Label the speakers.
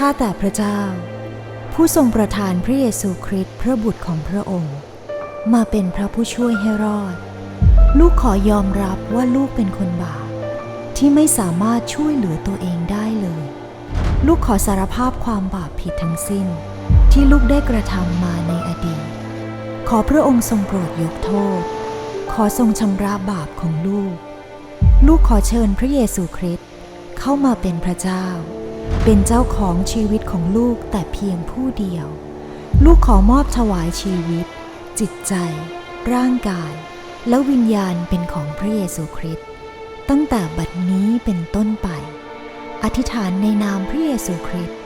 Speaker 1: ข้าแต่พระเจ้า ผู้ทรงประทานพระเยซูคริสต์พระบุตรของพระองค์ มาเป็นพระผู้ช่วยให้รอด ลูกขอยอมรับว่าลูกเป็นคนบาปที่ไม่สามารถช่วยเหลือตัวเองได้เลย ลูกขอสารภาพความบาปผิดทั้งสิ้น ที่ลูกได้กระทำมาในอดีต ขอพระองค์ทรงโปรดยกโทษ ขอทรงชำระบาปของลูก ลูกขอเชิญพระเยซูคริสต์เข้ามาเป็นพระเจ้า เป็นเจ้าของชีวิตของลูกแต่เพียงผู้เดียว ลูกขอมอบถวายชีวิต จิตใจ ร่างกาย และวิญญาณเป็นของพระเยซูคริสต์ตั้งแต่บัดนี้เป็นต้นไป อธิษฐานในนามพระเยซูคริสต์